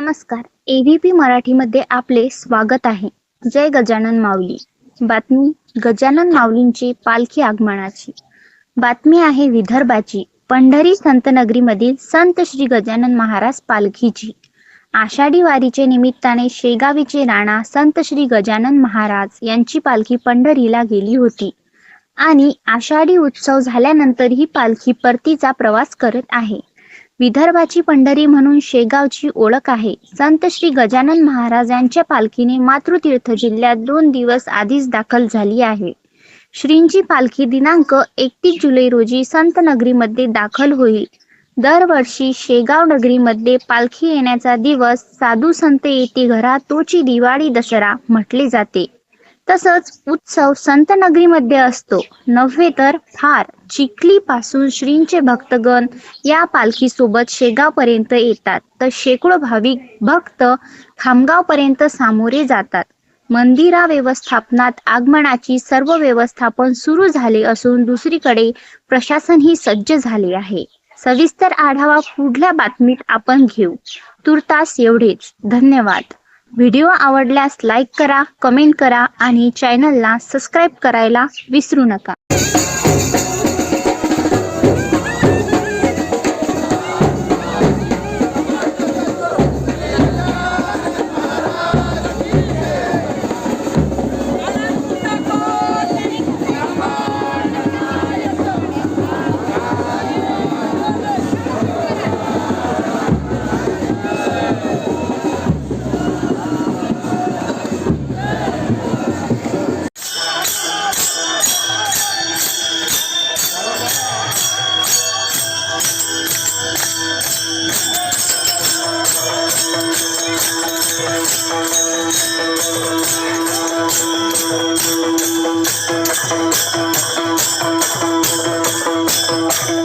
नमस्कार. एव्हीपी मराठीमध्ये आपले स्वागत आहे. जय गजानन माऊली. बातमी गजानन माऊलींची पालखी आगमनाची. बातमी आहे विदर्भाची. पंढरी संतनगरीमधील संत श्री गजानन महाराज पालखीची. आषाढी वारीचे निमित्ताने शेगावीचे राणा संत श्री गजानन महाराज यांची पालखी पंढरीला गेली होती. आणि आषाढी उत्सव झाल्यानंतर ही पालखी परतीचा प्रवास करत आहे. विदर्भाची पंढरी म्हणून शेगावची ओळख आहे. संत श्री गजानन महाराज यांच्या पालखीने मातृतीर्थ जिल्ह्यात दोन दिवस आधीच दाखल झाली आहे. श्रींची पालखी दिनांक एकतीस जुलै रोजी संत नगरीमध्ये दाखल होईल. दरवर्षी शेगाव नगरीमध्ये पालखी येण्याचा दिवस साधू संत येते घरा तोची दिवाळी दसरा म्हटले जाते. तसंच उत्सव संत नगरीमध्ये असतो. नव्हे तर फार चिखली पासून श्रींचे भक्तगण या पालखी सोबत शेगावपर्यंत येतात. तर शेकडो भाविक भक्त खामगावपर्यंत सामोरे जातात. मंदिरा व्यवस्थापनात आगमनाची सर्व व्यवस्थापन सुरू झाले असून दुसरीकडे प्रशासन ही सज्ज झाले आहे. सविस्तर आढावा पुढल्या बातमीत आपण घेऊ. तुर्तास एवढेच. धन्यवाद. व्हिडिओ आवडल्यास लाईक करा कमेंट करा आणि चॅनलला सबस्क्राईब करायला विसरू नका.